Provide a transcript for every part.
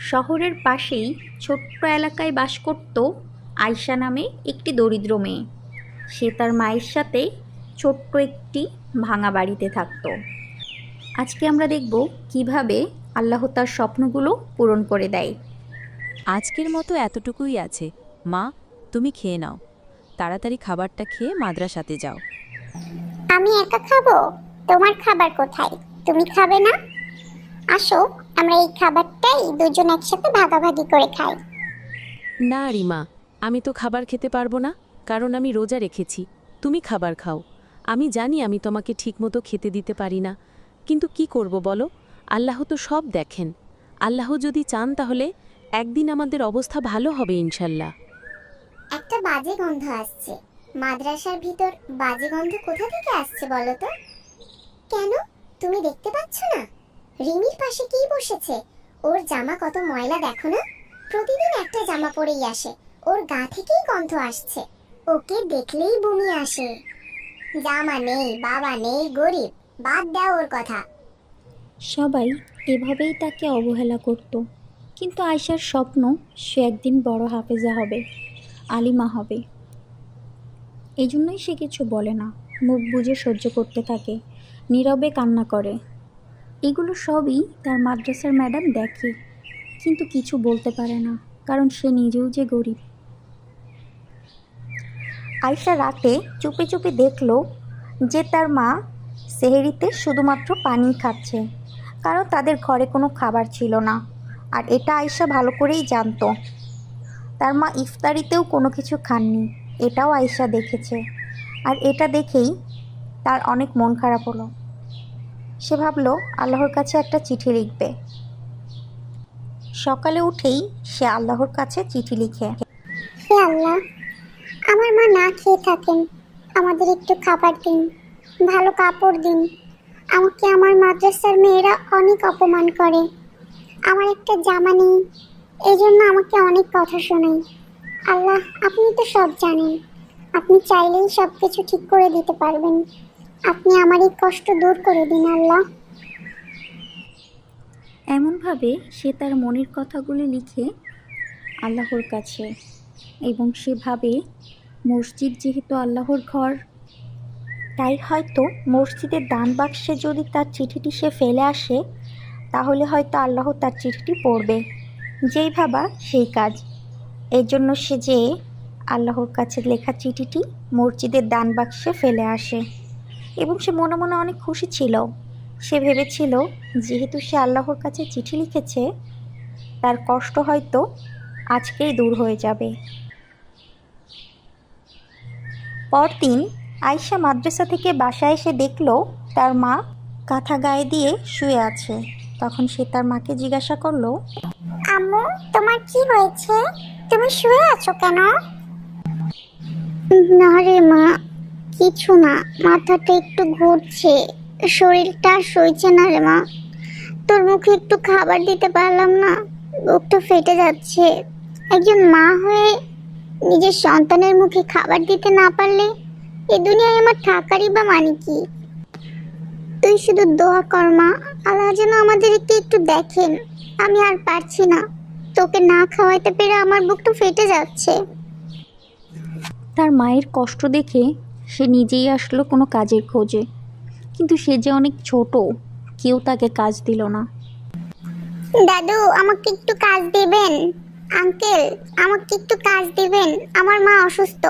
শহরের পাশেই ছোট্ট এলাকায় বাস করত আয়শা নামে একটি দরিদ্র মেয়ে। সে তার মায়ের সাথে ছোট্ট একটি ভাঙা বাড়িতে থাকতো। আজকে আমরা দেখব কীভাবে আল্লাহ তার স্বপ্নগুলো পূরণ করে দেয়। আজকের মতো এতটুকুই আছে। মা তুমি খেয়ে নাও। তাড়াতাড়ি খাবারটা খেয়ে মাদ্রাসাতে যাও। আমি একা খাব? তোমার খাবার কোথায়? তুমি খাবে না? আসো আমরা এই খাবারটাই দুজন একসাথে ভাগাভাগি করে খাই। না রিমা আমি তো খাবার খেতে পারব না কারণ আমি রোজা রেখেছি। তুমি খাবার খাও। আমি জানি আমি তোমাকে ঠিকমতো খেতে দিতে পারি না। কিন্তু কি করব বলো? আল্লাহ তো সব দেখেন। আল্লাহ যদি চান তাহলে একদিন আমাদের অবস্থা ভালো হবে ইনশাল্লাহ। একটা বাজে গন্ধ আসছে। মাদ্রাসার ভিতর বাজে গন্ধ কোথা থেকে আসছে বলো তো? কেন? তুমি দেখতে পাচ্ছ না? রিমির পাশে কি বসেছে? ওর জামা কত ময়লা দেখো না? প্রতিদিন একটা জামা পরেই আসে। ওর গা থেকেই গন্ধ আসছে। ওকে দেখলেই বমি আসে। জামা নেই, বাবা নেই, গরিব। বাদ দাও ওর কথা। সবাই এভাবেই তাকে অবহেলা করত। কিন্তু আয়শার স্বপ্ন, সে একদিন বড় হাফেজা হবে, আলিমা হবে। এই জন্যই সে কিছু বলে না। মুখ বুজে সহ্য করতে থাকে। নীরবে কান্না করে। এগুলো সবই তার মাদ্রাসার ম্যাডাম দেখে, কিন্তু কিছু বলতে পারে না, কারণ সে নিজেও যে গরিব। আয়শা রাতে চুপি চুপি দেখল যে তার মা সেহেরিতে শুধুমাত্র পানি খাচ্ছে, কারণ তাদের ঘরে কোনো খাবার ছিল না, আর এটা আয়শা ভালো করেই জানতো। তার মা ইফতারিতেও কোনো কিছু খাননি, এটাও আয়শা দেখেছে, আর এটা দেখেই তার অনেক মন খারাপ হলো। সে ভাবলো, আল্লাহর কাছে একটা চিঠি লিখবে। সকালে উঠেই সে আল্লাহর কাছে চিঠি লিখে। হে আল্লাহ, আমার মা না খেয়ে থাকেন, আমাদের একটু খাবার দিন, ভালো কাপড় দিন। আমাকে আমার মাদ্রাসার মেয়েরা অনেক অপমান করে। আমার একটা জামা নেই এই জন্য আমাকে অনেক কথা শোনায়। আল্লাহ, আপনি তো সব জানেন। আপনি চাইলেই সব কিছু ঠিক করে দিতে পারবেন। আপনি আমার এই কষ্ট দূর করে দিন, আল্লাহ। এমনভাবে সে তার মনের কথাগুলি লিখে আল্লাহর কাছে এবং সে ভাবে মসজিদ যেহেতু আল্লাহর ঘর, তাই হয়তো মসজিদের দান বাক্সে যদি তার চিঠিটি সে ফেলে আসে, তাহলে হয়তো আল্লাহ তার চিঠিটি পড়বে। যেই ভাবা সেই কাজ। এই জন্য সে যে আল্লাহর কাছে লেখা চিঠিটি মসজিদের দান বাক্সে ফেলে আসে। এবং সে মনে মনে অনেক খুশি ছিল। সে ভেবেছিল, যেহেতু সে আল্লাহর কাছে চিঠি লিখেছে, তার কষ্ট হয়তো আজকেই দূর হয়ে যাবে। পরদিন আয়শা মাদ্রাসা থেকে বাসায় এসে দেখল, তার মা কাঁথা গায়ে দিয়ে শুয়ে আছে। তখন সে তার মাকে জিজ্ঞাসা করল, আম্মু, তোমার কি হয়েছে? তুমি শুয়ে আছো কেন? না রে মা কিছু না, মাথাটা একটু ঘুরছে। শরীরটা সইছে না রে মা। তোর মুখে একটু খাবার দিতে পারলাম না বুকটা ফেটে যাচ্ছে। একজন মা হয়ে নিজের সন্তানের মুখে খাবার দিতে না পারলে এই দুনিয়ায় আমার থাকারই বা মানে কি? তুই শুধু দোয়া কর মা, আল্লাহ যেন আমাদেরকে একটু দেখেন। আমি আর পারছি না। তোকে না খাওয়াইতে পেরে আমার বুকটা ফেটে যাচ্ছে। তার মায়ের কষ্ট দেখে সে নিজেই আসলো কোনো কাজের খোঁজে। কিন্তু সে যে অনেক ছোট কেউ তাকে কাজ দিল না। দাদু আমাকে একটু কাজ দিবেন। আঙ্কেল আমাকে একটু কাজ দিবেন। আমার মা অসুস্থ।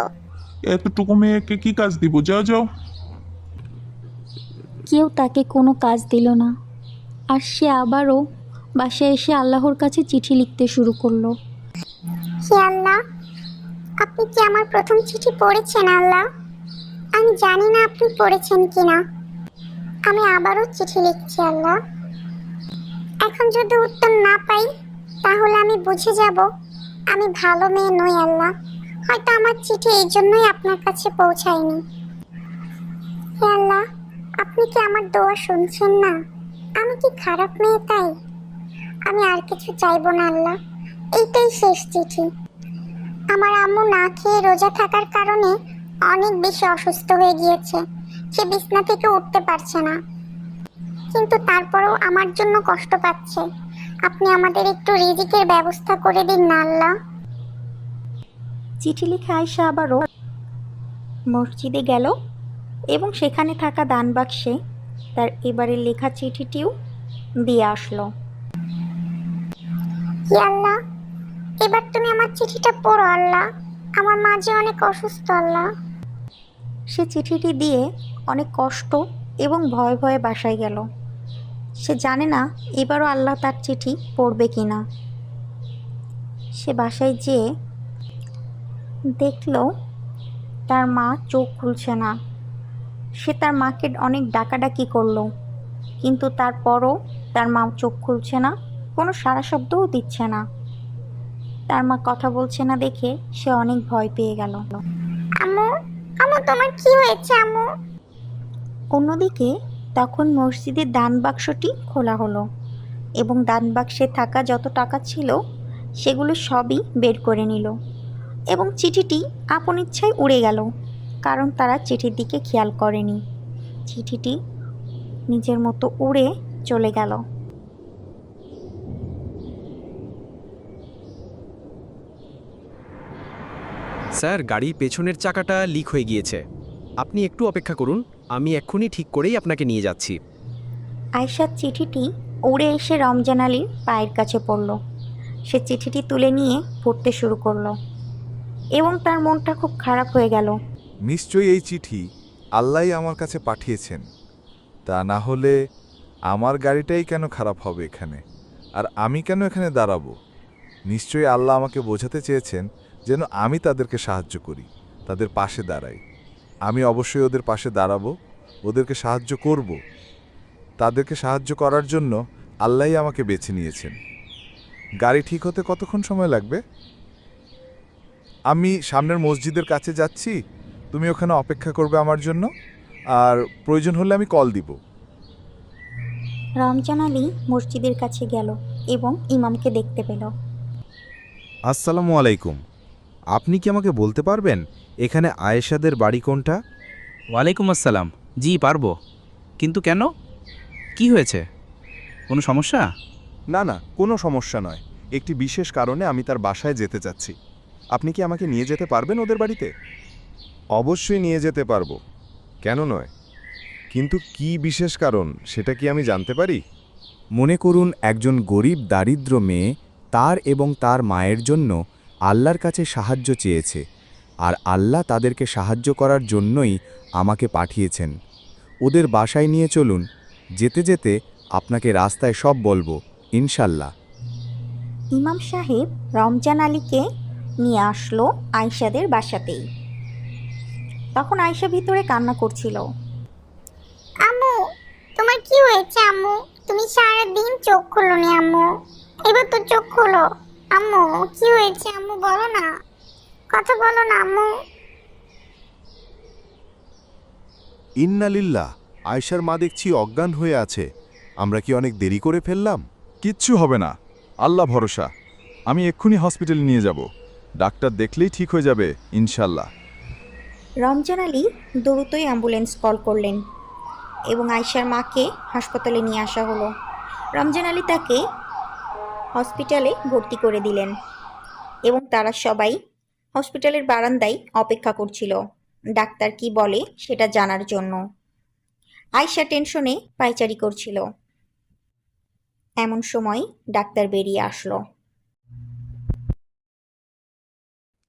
এতটুকু মেয়েকে কি কাজ দিব? যাও যাও। কেউ তাকে কোনো কাজ দিল না। আর সে আবারও বাসায় এসে আল্লাহর কাছে চিঠি লিখতে শুরু করল। হে আল্লাহ আপনি কি আমার প্রথম চিঠি পড়েছেন আল্লাহ? আমি জানি না আপনি পড়েছেন কিনা। আমি আবারও চিঠি লিখছি, আল্লাহ। এখন যদি উত্তর না পাই, তাহলে আমি বুঝে যাব। আমি ভালো মেয়ে নই, আল্লাহ। হয়তো আমার চিঠি এই জন্যই আপনার কাছে পৌঁছায়নি। হে আল্লাহ, আপনি কি আমার দোয়া শুনছেন না? আমি কি খারাপ মেয়ে তাই? আমি আর কিছু চাইব না, আল্লাহ। এইটাই শেষ চিঠি। আমার আম্মু না খেয়ে রোজা থাকার কারণে অনেক বেশি অসুস্থ হয়ে গিয়েছে। সে বিছনা থেকে উঠতে পারছে না। কিন্তু তারপরেও আমার জন্য কষ্ট পাচ্ছে। আপনি আমাদের একটু রিজিকের ব্যবস্থা করে দিন না আল্লাহ। চিঠি লিখে আয়সা আবারও মসজিদে গেল এবং সেখানে থাকা দান বাক্সে তার এবারের লেখা চিঠিটিও দিয়ে আসলো। আল্লাহ এবার তুমি আমার চিঠিটা পড়ো আল্লাহ। আমার মাঝে অনেক অসুস্থ আল্লাহ। সে চিঠিটি দিয়ে অনেক কষ্ট এবং ভয়ে ভয়ে বাসায় গেল। সে জানে না এবারও আল্লাহ তার চিঠি পড়বে কি না। সে বাসায় যেয়ে দেখল তার মা চোখ খুলছে না। সে তার মাকে অনেক ডাকাডাকি করল, কিন্তু তারপরও তার মা চোখ খুলছে না, কোনো সারা শব্দও দিচ্ছে না। তার মা কথা বলছে না দেখে সে অনেক ভয় পেয়ে গেল। আম্মু আম্মু, তোমার কি হয়েছে, আম্মু? অন্যদিকে, তখন মসজিদের দান বাক্সটি খোলা হলো এবং দান বাক্সে থাকা যত টাকা ছিল, সেগুলো সবই বের করে নিল এবং চিঠিটি আপন ইচ্ছায় উড়ে গেল, কারণ তারা চিঠির দিকে খেয়াল করেনি। চিঠিটি নিজের মতো উড়ে চলে গেল। স্যার গাড়ির পেছনের চাকাটা লিক হয়ে গিয়েছে। আপনি একটু অপেক্ষা করুন আমি এক্ষুনি ঠিক করেই আপনাকে নিয়ে যাচ্ছি। আয়সার চিঠিটি উড়ে এসে রমজান আলীর পায়ের কাছে পড়ল। সে চিঠিটি তুলে নিয়ে পড়তে শুরু করল। এবং তার মনটা খুব খারাপ হয়ে গেল। নিশ্চয়ই এই চিঠি আল্লাহই আমার কাছে পাঠিয়েছেন। তা না হলে আমার গাড়িটাই কেন খারাপ হবে এখানে? আর আমি কেন এখানে দাঁড়াবো? নিশ্চয়ই আল্লাহ আমাকে বোঝাতে চেয়েছেন যেন আমি তাদেরকে সাহায্য করি তাদের পাশে দাঁড়াই। আমি অবশ্যই ওদের পাশে দাঁড়াবো ওদেরকে সাহায্য করব। তাদেরকে সাহায্য করার জন্য আল্লাহই আমাকে বেছে নিয়েছেন। গাড়ি ঠিক হতে কতক্ষণ সময় লাগবে? আমি সামনের মসজিদের কাছে যাচ্ছি তুমি ওখানে অপেক্ষা করবে আমার জন্য আর প্রয়োজন হলে আমি কল দিব। রমজান আলী মসজিদের কাছে গেল এবং ইমামকে দেখতে পেল। আসসালামু আলাইকুম। আপনি কি আমাকে বলতে পারবেন এখানে আয়েশাদের বাড়ি কোনটা? ওয়ালাইকুম আসসালাম। জি পারব। কিন্তু কেন? কি হয়েছে? কোনো সমস্যা? না না কোনো সমস্যা নয়। একটি বিশেষ কারণে আমি তার বাসায় যেতে চাচ্ছি। আপনি কি আমাকে নিয়ে যেতে পারবেন ওদের বাড়িতে? অবশ্যই নিয়ে যেতে পারব। কেন নয়? কিন্তু কি বিশেষ কারণ সেটা কি আমি জানতে পারি? মনে করুন একজন গরিব দারিদ্র মেয়ে তার এবং তার মায়ের জন্য আল্লাহর কাছে সাহায্য চেয়েছে আর আল্লাহ তাদেরকে সাহায্য করার জন্যই আমাকে পাঠিয়েছেন। ওদের বাসায় নিয়ে চলুন যেতে যেতে আপনাকে রাস্তায় সব বলব ইনশাল্লাহ। ইমাম সাহেব রমজান আলীকে নিয়ে আসলো আয়সাদের বাসাতেই। তখন আয়সা ভিতরে কান্না করছিল। আম্মু তোমার কি হয়েছে আম্মু? তুমি সারাদিন চোখ খুলো নি আম্মু। এবার তো চোখ খোলো। আম্মু কি হয়েছে আম্মু? বলো না। কথা বলো না আম্মু। ইন্নালিল্লাহ আয়সার মা দেখছি অজ্ঞান হয়ে আছে। আমরা কি অনেক দেরি করে ফেললাম? কিচ্ছু হবে না। আল্লাহ ভরসা। আমি এক্ষুনি হসপিটালে নিয়ে যাব। ডাক্তার দেখলেই ঠিক হয়ে যাবে ইনশাল্লাহ। রমজান আলী দ্রুতই অ্যাম্বুলেন্স কল করলেন এবং আয়সার মাকে হাসপাতালে নিয়ে আসা হলো। রমজান আলী তাকে হসপিটালে ভর্তি করে দিলেন এবং তারা সবাই হসপিটালের বারান্দায় অপেক্ষা করছিল। ডাক্তার কি বলে সেটা জানার জন্য। আয়সা টেনশনে পায়চারি করছিল। এমন সময় ডাক্তার বেরিয়ে আসলো।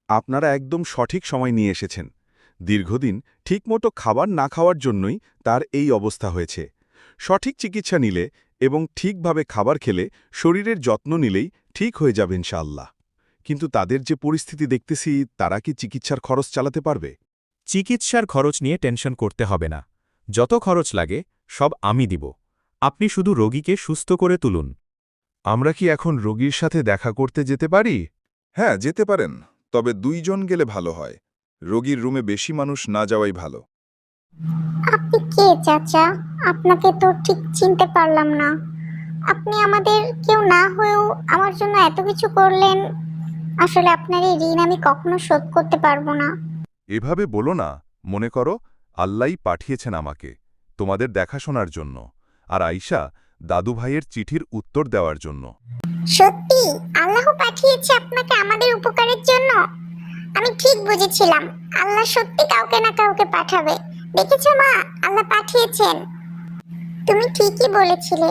আপনারা একদম সঠিক সময় নিয়ে এসেছেন। দীর্ঘদিন ঠিকমতো খাবার না খাওয়ার জন্যই তার এই অবস্থা হয়েছে। সঠিক চিকিৎসা নিলে এবং ঠিকভাবে খাবার খেলে শরীরের যত্ন নিলেই ঠিক হয়ে যাবে ইনশাআল্লাহ। কিন্তু তাদের যে পরিস্থিতি দেখতেছি তারা কি চিকিৎসার খরচ চালাতে পারবে? চিকিৎসার খরচ নিয়ে টেনশন করতে হবে না। যত খরচ লাগে সব আমি দিব। আপনি শুধু রোগীকে সুস্থ করে তুলুন। আমরা কি এখন রোগীর সাথে দেখা করতে যেতে পারি? হ্যাঁ যেতে পারেন তবে দুইজন গেলে ভালো হয়। রোগীর রুমে বেশি মানুষ না যাওয়াই ভালো। কে চাচা? আপনাকে তো ঠিক চিনতে পারলাম না। আপনি আমাদের কেউ না হয়েও আমার জন্য এত কিছু করলেন আসলে আপনার এই ঋণ আমি কখনো শোধ করতে পারব না। এভাবে বলো না মনে করো আল্লাহই পাঠিয়েছেন আমাকে তোমাদের দেখাশোনার জন্য আর আইসা দাদু ভাইয়ের চিঠির উত্তর দেওয়ার জন্য। সত্যি? আল্লাহ পাঠিয়েছে আপনাকে আমাদের উপকারের জন্য? আমি ঠিক বুঝেছিলাম আল্লাহ সত্যি কাউকে না কাউকে পাঠাবে। দেখেছ মা, আল্লাহ পাঠিয়েছেন। তুমি ঠিকই বলেছিলে,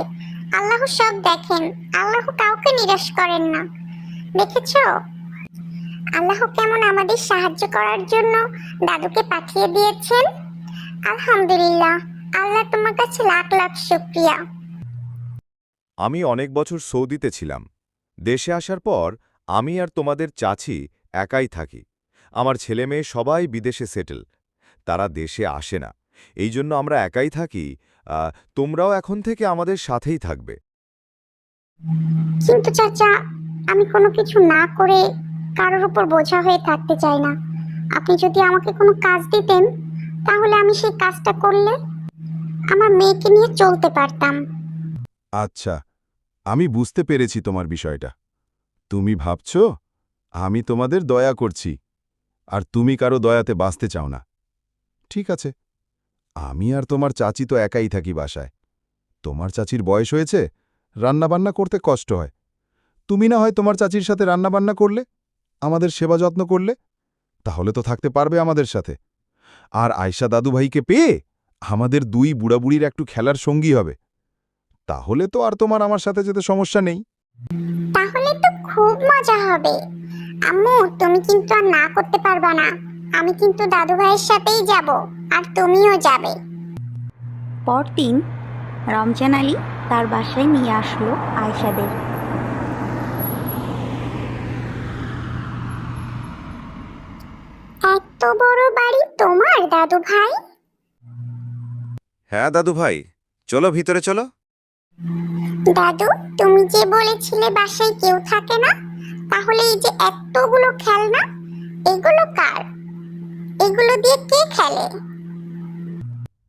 আল্লাহ সব দেখেন, আল্লাহ কাউকে নিরাশ করেন না। দেখেছ? আল্লাহ কেমন আমাদের সাহায্য করার জন্য দাদুকে পাঠিয়ে দিয়েছেন? আলহামদুলিল্লাহ, আল্লাহ তোমার কাছে লাখ লাখ শুক্রিয়া। আমি অনেক বছর সৌদিতে ছিলাম। দেশে আসার পর আমি আর তোমাদের চাচি একাই থাকি। আমার ছেলে মেয়ে সবাই বিদেশে সেটেল তারা দেশে আসে না। এই জন্য আমরা একাই থাকি তোমরাও এখন থেকে আমাদের সাথেই থাকবে। কিন্তু চাচা আমি কোনো কিছু না করে কারোর উপর বোঝা হয়ে থাকতে চাই না। আপনি যদি আমাকে কোনো কাজ দিতেন তাহলে আমি সেই কাজটা করলে আমার মেয়েকে নিয়ে চলতে পারতাম। আচ্ছা আমি বুঝতে পেরেছি তোমার বিষয়টা। তুমি ভাবছ আমি তোমাদের দয়া করছি আর তুমি কারও দয়াতে বাঁচতে চাও না। ঠিক আছে। আমি আর তোমার চাচি তো একাই থাকি বাসায়। তোমার চাচির বয়স হয়েছে, রান্নাবান্না করতে কষ্ট হয়। তুমি না হয় তোমার চাচির সাথে রান্নাবান্না করলে, আমাদের সেবা যত্ন করলে, তাহলে তো থাকতে পারবে আমাদের সাথে। আর আয়সা দাদুভাইকে পেয়ে আমাদের দুই বুড়াবুড়ির একটু খেলার সঙ্গী হবে। তাহলে তো আর তোমার আমার সাথে যেতে সমস্যা নেই। তাহলে তো খুব মজা হবে। আম্মু, তুমি কিন্তু আর না করতে পারবা না। আমি কিন্তু দাদু ভাইয়ের সাথেই যাব আর তুমিও যাবে। পরদিন রমজান আলী তার বাসায় নিয়ে আসলো আয়সাদের এত বড় বাড়ি তোমার দাদু ভাই হ্যাঁ দাদু ভাই চলো ভিতরে চলো। দাদু তুমি যে বলেছিলে বাসায় কেউ থাকে না তাহলে এই যে এতগুলো খেলনা এগুলো কার? এগুলো দিয়ে কে খেলে?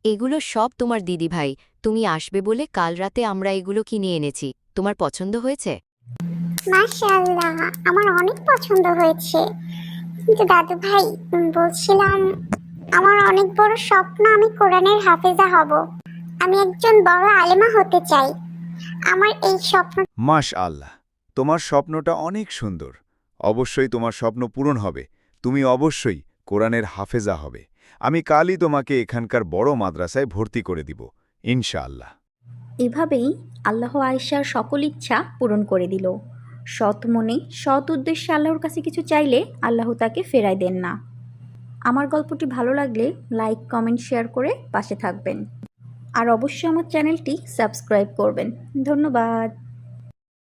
এগুলো সব তোমার দিদি ভাই। তুমি আসবে বলে কাল রাতে আমরা এগুলো কিনে এনেছি। তোমার পছন্দ হয়েছে? মাশাআল্লাহ আমার অনেক পছন্দ হয়েছে। কিন্তু দাদু ভাই বলছিলাম আমার অনেক বড় স্বপ্ন আমি কোরআনের হাফেজা হব। আমি একজন বড় আলেমা হতে চাই। আমার এই স্বপ্ন মাশ আল্লাহ তোমার স্বপ্নটা অনেক সুন্দর। অবশ্যই তোমার স্বপ্ন পূরণ হবে। তুমি অবশ্যই কোরআনের হাফেজা হবে। আমি কালই তোমাকে এখানকার বড় মাদ্রাসায় ভর্তি করে দিব, ইনশাআল্লাহ। এভাবেই আল্লাহ আয়েশার সকল ইচ্ছা পূরণ করে দিল। সৎ মনে, সৎ উদ্দেশ্যে আল্লাহর কাছে কিছু চাইলে আল্লাহ তাকে ফেরাই দেন না। আমার গল্পটি ভালো লাগলে লাইক, কমেন্ট, শেয়ার করে পাশে থাকবেন। আর অবশ্যই আমার চ্যানেলটি সাবস্ক্রাইব করবেন। ধন্যবাদ।